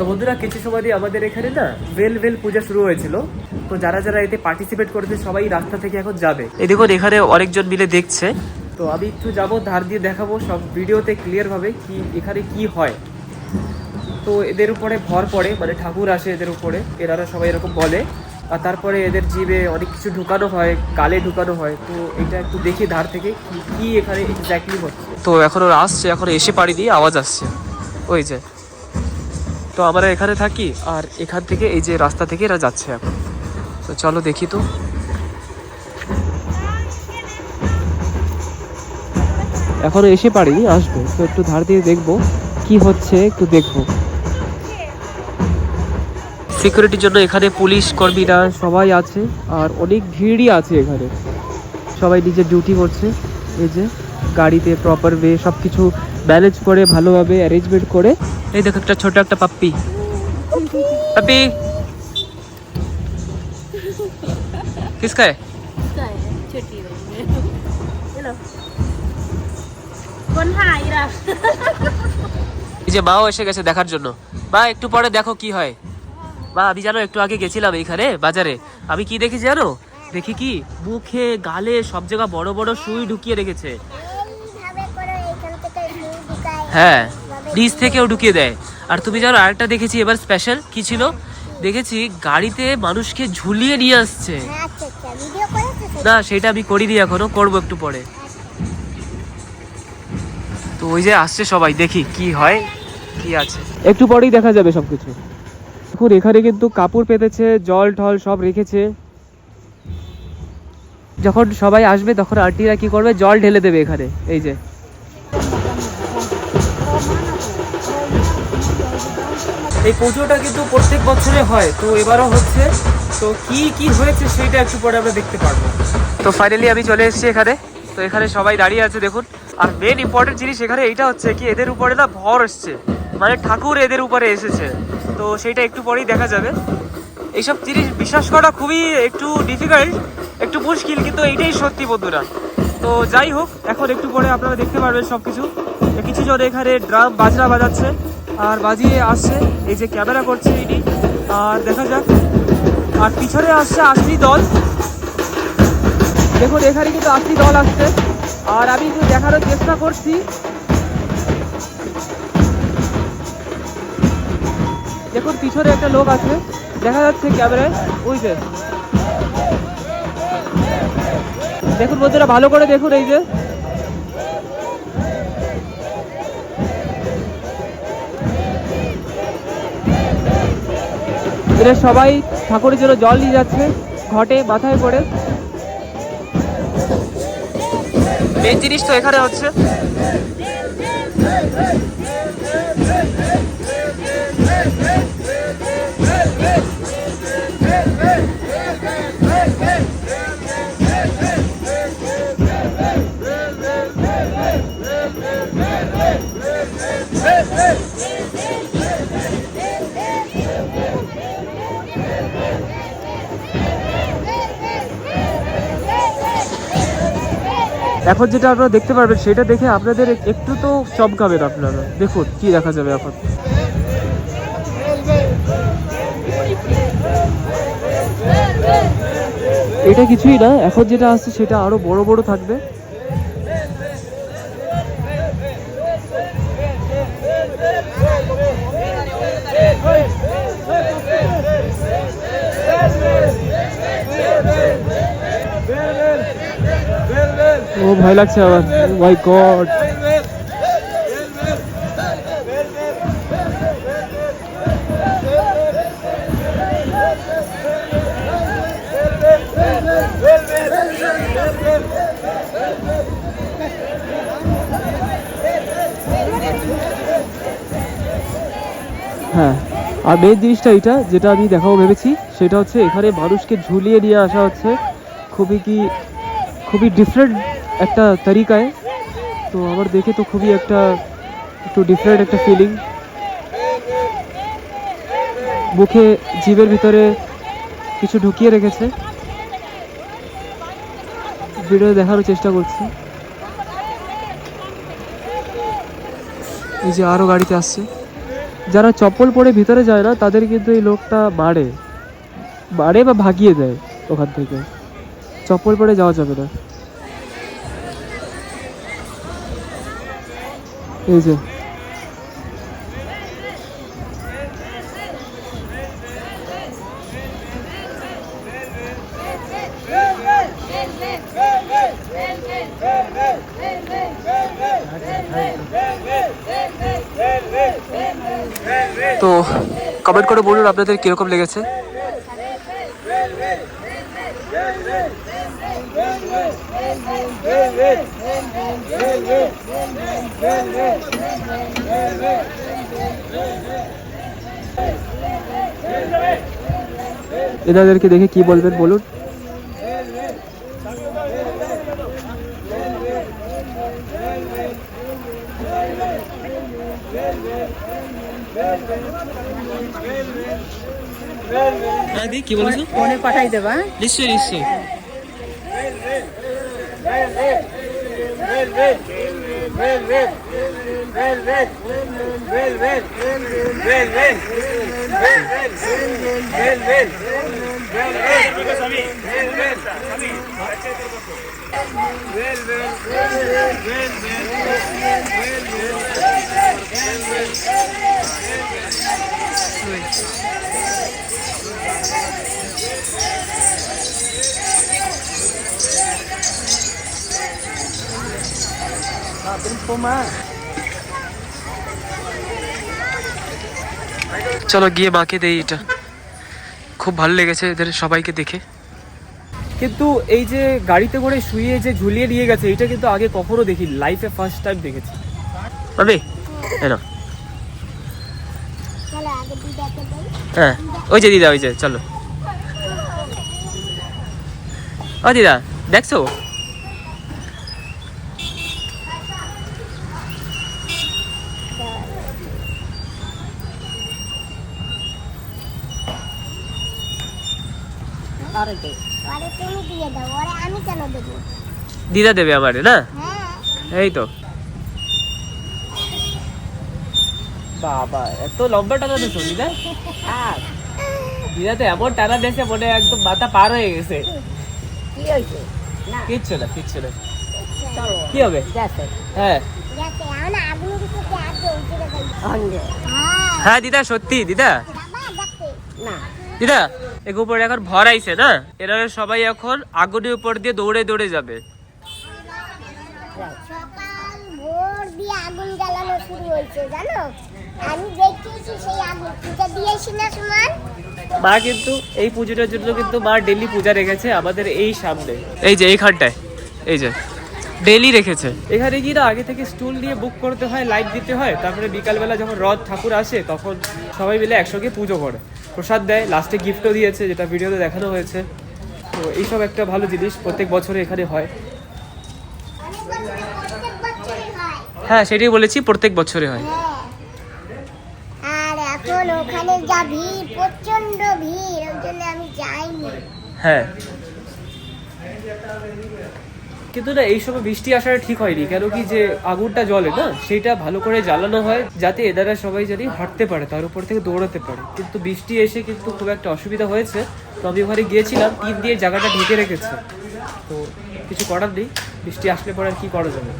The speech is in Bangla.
তো বন্ধুরা কিছু সময় দিয়ে আমাদের এখানে না বেল বেল পূজা শুরু হয়েছিল। তো যারা যারা এতে পার্টিসিপেট করেছে সবাই রাস্তা থেকে এখন যাবে। এই দেখুন এখানে অনেকজন মিলে দেখছে। তো আমি একটু যাব ধার দিয়ে দেখাবো সব ভিডিওতে ক্লিয়ার ভাবে কি এখানে কি হয়। তো এদের উপরে ভর পড়ে মানে ঠাকুর আসে এদের উপরে এনারা সবাই এরকম বলে। আর তারপরে এদের জিভে অনেক কিছু ঢুকানো হয় গালে ঢুকানো হয়। তো এটা একটু দেখি ধার থেকে কি- কি এখানে এক্স্যাক্টলি হচ্ছে। তো এখন ওরা আসছে এখন এসে পাড়ি দিয়ে আওয়াজ আসছে। ওই যে। তো আমরা এখানে থাকি আর এখান থেকে এই যে রাস্তা থেকে এরা যাচ্ছে এখন। তো চলো দেখি তো। এখনও এসে পারিনি, আসব। তো একটু ধার দিয়ে দেখব কি হচ্ছে, একটু দেখব। সিকিউরিটির জন্য এখানে পুলিশ কর্মীরা সবাই আছে আর অনেক ভিড়ই আছে এখানে। সবাই নিজের ডিউটি করছে। এই যে গাড়িতে প্রপার ওয়ে সব কিছু ম্যানেজ করে ভালোভাবে অ্যারেঞ্জমেন্ট করে এই দেখো একটা ছোট একটা পাপ্পি পাপ্পি কিসকা है इसका है छोटी वाली है चलो कौन हाई रा এই যে মাও এসে গেছে দেখার জন্য মা একটু পরে দেখো কি হয় মা আমি জানো একটু আগে গেছিলাম এইখানে বাজারে আমি কি দেখি জানো দেখি কি মুখে গালে সব জায়গা বড় বড় সুই ঢুকিয়ে রেখেছে হ্যাঁ নিচ থেকেও ঢুকিয়ে দেয়। আর তুমি জানো আরেকটা দেখেছি এবার স্পেশাল কি ছিল? দেখেছি গাড়িতে মানুষকে ঝুলিয়ে নিয়ে আসছে। হ্যাঁ আচ্ছা আচ্ছা? না সেটা আমি করিনি এখনও করব একটু পরে। তো ওই যে আসছে সবাই দেখি কি হয় কি আছে। একটু পরেই দেখা যাবে সবকিছু। দেখুন এখানে কিন্তু কাপড় পেতেছে জল ঠল সব রেখেছে। যখন সবাই আসবে তখন আন্টিরা কি করবে? জল ঢেলে দেবে এখানে এই যে। এই পুজোটা কিন্তু প্রত্যেক বছরে হয়, তো এবারও হচ্ছে। তো কি কি হয়েছে সেটা একটু পরে আমরা দেখতে পারব। তো ফাইনালি আমি চলে এসেছি এখানে। তো এখানে সবাই দাঁড়িয়ে আছে, দেখুন। আর মেন ইম্পর্টেন্ট জিনিস এখানে এইটা হচ্ছে কি, এদের উপরে না ভর এসছে। মানে ঠাকুর এদের উপরে এসেছে। তো সেইটা একটু পরেই দেখা যাবে। এইসব জিনিস বিশ্বাস করা খুবই একটু ডিফিকাল্ট একটু মুশকিল, কিন্তু এইটাই সত্যি বন্ধুরা। তো যাই হোক, এখন একটু পরে আপনারা দেখতে পারবেন সব কিছু কিছু জন এখানে ড্রাম বাজনা বাজাচ্ছে। আর বাজিয়ে আসছে। এই যে ক্যামেরা করছে ইনি। আর দেখা যাক। আর পিছনে আসছে আশি দল। দেখুন, এখানে কিন্তু আশি দল আসছে। আর আমি একটু দেখানোর চেষ্টা করছি। দেখুন, পিছনে একটা লোক আছে। দেখা যাচ্ছে ক্যামেরায়। ওই যে। দেখুন, বন্ধুরা, ভালো করে দেখুন এই যে। এরা সবাই ঠাকুরের জন্য জল নিয়ে যাচ্ছে, ঘটে, মাথায় করে মেন জিনিস তো এখানে হচ্ছে। এখন যেটা আপনারা দেখতে পারবেন, সেটা দেখে আপনাদের একটু তো চমকাবেন আপনারা। দেখুন, কি দেখা যাবে এখন। এটা কিছুই না, এখন যেটা আসছে সেটা আরও বড় বড় থাকবে। ও ভয় লাগছে আবার। মাই গড হ্যাঁ। আর মেন জিনিসটা এটা যেটা আমি দেখাবো ভেবেছি, সেটা হচ্ছে এখানে মানুষকে ঝুলিয়ে নিয়ে আসা হচ্ছে। খুবই কি, খুবই ডিফারেন্ট একটা তরিকায়। তো আমার দেখে তো খুবই একটা একটু ডিফারেন্ট একটা ফিলিং মুখে জীবের ভিতরে কিছু ঢুকিয়ে রেখেছে। ভিডিও দেখানোর চেষ্টা করছি। এই যে আরও গাড়িতে আসছে। যারা চপ্পল পরে ভিতরে যায় না, তাদের কিন্তু এই লোকটা মারে মারে বা ভাগিয়ে দেয় ওখান থেকে। চপ্পল পরে যাওয়া যাবে না। এই যে তো কমেন্ট করে বলুন আপনাদের কীরকম লেগেছে এনাদেরকে দেখে কি বলবেন বলুন? হ্যাঁ দি কি বলেছ? ফোনে পাঠাই দেবা। নিশ্চয়ই নিশ্চয়ই। Velvet, velvet, velvet, velvet, velvet, velvet, velvet, চলো গিয়ে মাকে দেই এটা। খুব ভালো লেগেছে এদের সবাইকে দেখে। কিন্তু এই যে গাড়িতে করে শুয়ে যে ঝুলিয়ে নিয়ে গেছে এটা কিন্তু আগে কখনো দেখি লাইফে ফার্স্ট টাইম দেখেছি। দিদাকে দেই হ্যাঁ ওই যে দিদা ওই যে চলো। ও দিদা দেখছ? আরে ওরে তুমি দিয়ে দাও ওরে আমি কেন দেবো? দিদা দেবে আমারে না? হ্যাঁ। এই তো। বাবা এত লম্বা টানা দিছো দিদা? দিদা তো এমন টানা দিয়েছে মনে একদম মাথা পার হয়ে গেছে। কি হয়েছে? কিচ্ছু না কিচ্ছু না। কি হবে? হ্যাঁ। হ্যাঁ। হ্যাঁ দিদা সত্যি দিদা। না দিদা এক উপরে এখন ভর আইছে না? এরা সবাই এখন আগুনের উপর দিয়ে দৌড়ে দৌড়ে যাবে। সকাল ভোর দিয়ে আগুন জ্বালানো শুরু হয়েছে জানো? আমি দেখেছি সেই আগুন। পূজা দিয়েছি না সুমান? মা কিন্তু এই পুজোটার জন্য কিন্তু মা ডেলি পূজা রেখেছে আমাদের এই সামনে। এই যে এইখানটায় এই যে ডেলি রেখেছে। এখানে গিয়ে না আগে থেকে স্টুল দিয়ে বুক করতে হয় লাইট দিতে হয় তারপরে বিকালবেলা যখন রথ ঠাকুর আসে তখন সবাই মিলে একসঙ্গে পুজো করে। প্রসাদ দেয় লাস্টে গিফটও দিয়েছে যেটা ভিডিওতে দেখানো হয়েছে। তো এইসব একটা ভালো জিনিস প্রত্যেক বছরে এখানে হয়। হয় হ্যাঁ সেটাই বলেছি প্রত্যেক বছরে হয়। হ্যাঁ। আর এখন ওখানে যা ভিড় প্রচণ্ড ভিড় ওই জন্য আমি যাইনি। হ্যাঁ। কিন্তু না, এই সময় বৃষ্টি আসাটা ঠিক হয়নি কেন কি যে আগুনটা জলে না, সেটা ভালো করে জ্বালানো হয়, যাতে এনারা সবাই জানি হাঁটতে পারে, তার উপর থেকে দৌড়াতে পারে। কিন্তু বৃষ্টি এসে কিন্তু খুব একটা অসুবিধা হয়েছে, তো আমি ওখানে গিয়েছিলাম তিন দিয়ে জায়গাটা ঢেকে রেখেছে। তো কিছু করার নেই, বৃষ্টি আসলে পরে আর কি করা যাবে?